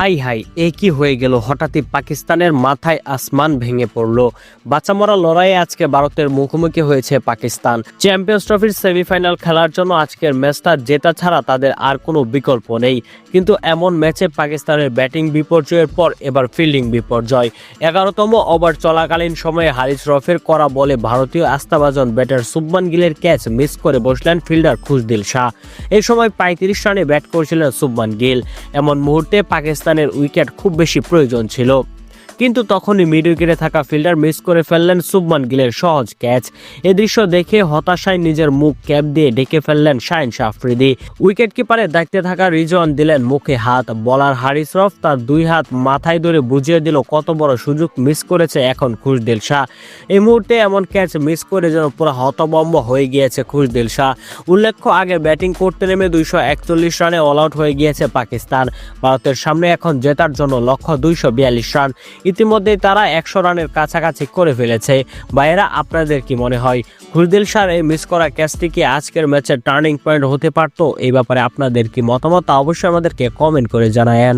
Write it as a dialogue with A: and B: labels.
A: High high, এ কি হয়ে গেল? হঠাৎই পাকিস্তানের মাথায় আসমান ভেঙে পড়ল। বাঁচামরা লড়াইয়ে আজকে ভারতের মুখোমুখি হয়েছে পাকিস্তান। চ্যাম্পিয়ন্স ট্রফির সেমিফাইনাল খেলার জন্য আজকের ম্যাচটা জেতা ছাড়া তাদের আর কোনো বিকল্প নেই। কিন্তু এমন ম্যাচে পাকিস্তানের ব্যাটিং বিপর্যয়ের পর এবার ফিল্ডিং বিপর্যয়। এগারোতম ওভার চলাকালীন সময়ে হারিস রফের করা বলে ভারতীয় আস্থাভাজন ব্যাটার সুবমান গিলের ক্যাচ মিস করে বসলেন ফিল্ডার খুশদিল শাহ। এই সময় পঁয়ত্রিশ রানে ব্যাট করছিলেন সুবমান গিল। এমন মুহূর্তে পাকিস্তানের উইকেট খুব বেশি প্রয়োজন ছিল। কিন্তু তখনই মিড উইকেটে থাকা ফিল্ডার মিস করে ফেললেন সুবমান গিলের সহজ ক্যাচ এ দৃশ্য দেখে হতাশায় নিজের মুখ ক্যাপ দিয়ে ডেকে ফেললেন শাহিন আফ্রিদি উইকেট কিপারের দায়িত্বে থাকা রিজন দিলেন মুখে হাত বলার হারিস রফ তার দুই হাত মাথায় ধরে বুঝিয়ে দিল কত বড় সুযোগ মিস করেছে এখন খুশদিল শাহ। এই মুহূর্তে এমন ক্যাচ মিস করে যেন পুরো হতবম্ব হয়ে গিয়েছে খুশদিল শাহ। উল্লেখ্য, আগে ব্যাটিং করতে নেমে দুইশো একচল্লিশ রানে অল আউট হয়ে গিয়েছে পাকিস্তান। ভারতের সামনে এখন জেতার জন্য লক্ষ্য দুইশো বিয়াল্লিশ রান। ইতিমধ্যেই তারা একশো রানের কাছাকাছি করে ফেলেছে। বাইরা আপনাদের কি মনে হয়, খুরদিল শাহর এই মিস করা ক্যাচটি কি আজকের ম্যাচের টার্নিং পয়েন্ট হতে পারতো? এই ব্যাপারে আপনাদের কি মতামত? অবশ্যই আমাদেরকে কমেন্ট করে জানায়েন।